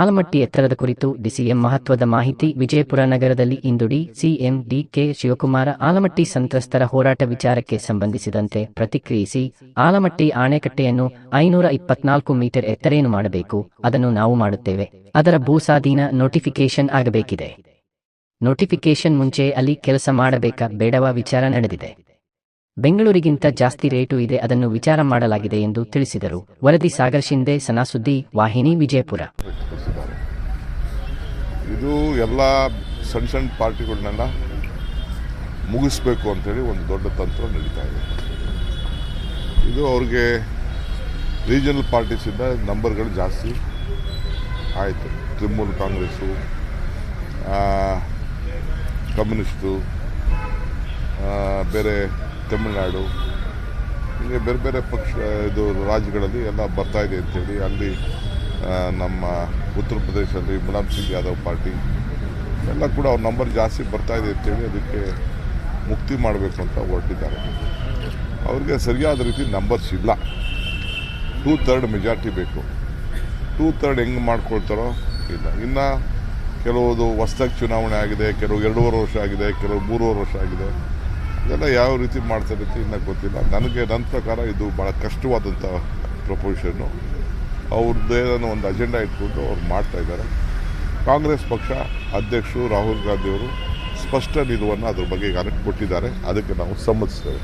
ಆಲಮಟ್ಟಿ ಎತ್ತರದ ಕುರಿತು ಡಿಸಿಎಂ ಮಹತ್ವದ ಮಾಹಿತಿ ವಿಜಯಪುರ ನಗರದಲ್ಲಿ ಇಂದು D CM DK Shivakumar Almatti ಸಂತ್ರಸ್ತರ ಹೋರಾಟ ವಿಚಾರಕ್ಕೆ ಸಂಬಂಧಿಸಿದಂತೆ ಪ್ರತಿಕ್ರಿಯಿಸಿ, ಆಲಮಟ್ಟಿ ಆಣೆಕಟ್ಟೆಯನ್ನು ಐನೂರ ಇಪ್ಪತ್ನಾಲ್ಕು ಮೀಟರ್ ಎತ್ತರೇನು ಮಾಡಬೇಕು? ಅದನ್ನು ನಾವು ಮಾಡುತ್ತೇವೆ. ಅದರ ಭೂಸಾಧೀನ ನೋಟಿಫಿಕೇಶನ್ ಆಗಬೇಕಿದೆ. ನೋಟಿಫಿಕೇಶನ್ ಮುಂಚೆ ಅಲ್ಲಿ ಕೆಲಸ ಮಾಡಬೇಕಾ? ಬೇಡವ? ವಿಚಾರ ನಡೆದಿದೆ. ಬೆಂಗಳೂರಿಗಿಂತ ಜಾಸ್ತಿ ರೇಟು ಇದೆ, ಅದನ್ನು ವಿಚಾರ ಮಾಡಲಾಗಿದೆ ಎಂದು ತಿಳಿಸಿದರು. ವರದಿ ಸಾಗರ್ ಶಿಂದೆ, ಸನಾಸುದ್ದಿ, ವಾಹಿನಿ ವಿಜಯಪುರ. ಇದು ಎಲ್ಲ ಸಣ್ಣ ಸಣ್ಣ ಪಾರ್ಟಿಗಳನ್ನೆಲ್ಲ ಮುಗಿಸ್ಬೇಕು ಅಂತೇಳಿ ಒಂದು ದೊಡ್ಡ ತಂತ್ರ ನಡೀತಾ ಇದೆ. ಇದು ಅವ್ರಿಗೆ ರೀಜನಲ್ ಪಾರ್ಟೀಸಿಂದ ನಂಬರ್ಗಳು ಜಾಸ್ತಿ ಆಯಿತು. ತೃಣಮೂಲ ಕಾಂಗ್ರೆಸ್ಸು ಕಮ್ಯುನಿಸ್ಟು ಬೇರೆ ತಮಿಳುನಾಡು, ಹೀಗೆ ಬೇರೆ ಬೇರೆ ಪಕ್ಷ, ಇದು ರಾಜ್ಯಗಳಲ್ಲಿ ಎಲ್ಲ ಬರ್ತಾ ಇದೆ ಅಂತೇಳಿ ಅಲ್ಲಿ ನಮ್ಮ ಉತ್ತರ ಪ್ರದೇಶದಲ್ಲಿ ಮುಲಾಯಂ ಸಿಂಗ್ ಯಾದವ್ ಪಾರ್ಟಿ, ಎಲ್ಲ ಕೂಡ ಅವ್ರ ನಂಬರ್ ಜಾಸ್ತಿ ಬರ್ತಾ ಇದೆ ಅಂತೇಳಿ ಅದಕ್ಕೆ ಮುಕ್ತಿ ಮಾಡಬೇಕು ಅಂತ ಹೊರಟಿದ್ದಾರೆ. ಅವ್ರಿಗೆ ಸರಿಯಾದ ರೀತಿ ನಂಬರ್ಸ್ ಇಲ್ಲ. ಟೂ ತರ್ಡ್ ಮೆಜಾರಿಟಿ ಬೇಕು. ಟೂ ತರ್ಡ್ ಹೆಂಗೆ ಮಾಡ್ಕೊಳ್ತಾರೋ ಇಲ್ಲ. ಇನ್ನು ಕೆಲವುದು ಹೊಸದಾಗಿ ಚುನಾವಣೆ ಆಗಿದೆ, ಕೆಲವು ಎರಡೂವರೆ ವರ್ಷ ಆಗಿದೆ, ಕೆಲವು ಮೂರುವರೆ ವರ್ಷ ಆಗಿದೆ. ಇದೆಲ್ಲ ಯಾವ ರೀತಿ ಮಾಡ್ತಾರೆ ಅಂತ ಇನ್ನೂ ಗೊತ್ತಿಲ್ಲ. ನನಗೆ ನನ್ನ ಪ್ರಕಾರ ಇದು ಭಾಳ ಕಷ್ಟವಾದಂಥ ಪ್ರಪೋಸಿಷನ್ನು ಅವ್ರದ್ದೇ ಒಂದು ಅಜೆಂಡಾ ಇಟ್ಕೊಂಡು ಅವ್ರು ಮಾಡ್ತಾ ಇದ್ದಾರೆ. ಕಾಂಗ್ರೆಸ್ ಪಕ್ಷ ಅಧ್ಯಕ್ಷರು ರಾಹುಲ್ ಗಾಂಧಿಯವರು ಸ್ಪಷ್ಟ ನಿಲುವನ್ನು ಅದ್ರ ಬಗ್ಗೆ ಈಗ ಕೊಟ್ಟಿದ್ದಾರೆ. ಅದಕ್ಕೆ ನಾವು ಸಮ್ಮತಿಸ್ತೇವೆ.